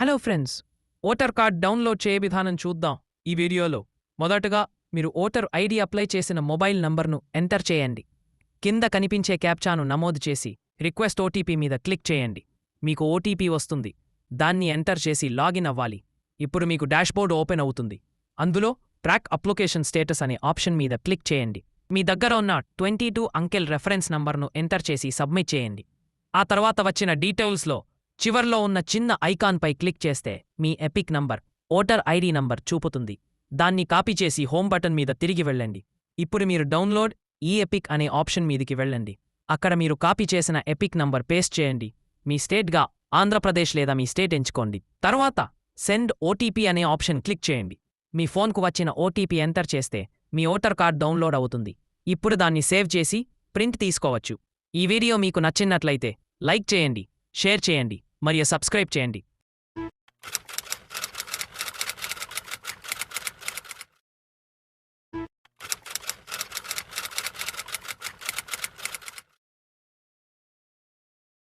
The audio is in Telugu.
Hello friends voter card download చేయ విధానం చూద్దాం ఈ వీడియోలో. మొదటగా మీరు ఓటర్ ఐడి అప్లై చేసిన మొబైల్ నంబర్ను ఎంటర్ చేయండి. కింద కనిపించే క్యాప్చాను నమోదు చేసి రిక్వెస్ట్ ఓటీపీ మీద క్లిక్ చేయండి. మీకు ఓటీపీ వస్తుంది. దాన్ని ఎంటర్ చేసి లాగిన్ అవ్వాలి. ఇప్పుడు మీకు డాష్బోర్డ్ ఓపెన్ అవుతుంది. అందులో ట్రాక్ అప్లికేషన్ స్టేటస్ అనే ఆప్షన్ మీద క్లిక్ చేయండి. మీ దగ్గర ఉన్న ట్వంటీ టూ అంకెల్ రెఫరెన్స్ నంబర్ను ఎంటర్ చేసి సబ్మిట్ చేయండి. ఆ తర్వాత వచ్చిన డీటెయిల్స్లో చివర్లో ఉన్న చిన్న ఐకాన్పై క్లిక్ చేస్తే మీ EPIC number voter ID number చూపుతుంది. దాన్ని కాపీ చేసి హోమ్ బటన్ మీద తిరిగి వెళ్ళండి. ఇప్పుడు మీరు డౌన్లోడ్ ఈ ఎపిక్ అనే ఆప్షన్ మీదికి వెళ్ళండి. అక్కడ మీరు కాపీ చేసిన ఎపిక్ నంబర్ పేస్ట్ చేయండి. మీ స్టేట్గా ఆంధ్రప్రదేశ్ లేదా మీ స్టేట్ ఎంచుకోండి. తర్వాత సెండ్ ఓటీపీ అనే ఆప్షన్ క్లిక్ చేయండి. మీ ఫోన్కు వచ్చిన ఓటీపీ ఎంటర్ చేస్తే మీ ఓటర్ కార్డ్ డౌన్లోడ్ అవుతుంది. ఇప్పుడు దాన్ని సేవ్ చేసి ప్రింట్ తీసుకోవచ్చు. ఈ వీడియో మీకు నచ్చినట్లయితే లైక్ చేయండి షేర్ చేయండి. మరియు సబ్స్క్రైబ్ చేయండి.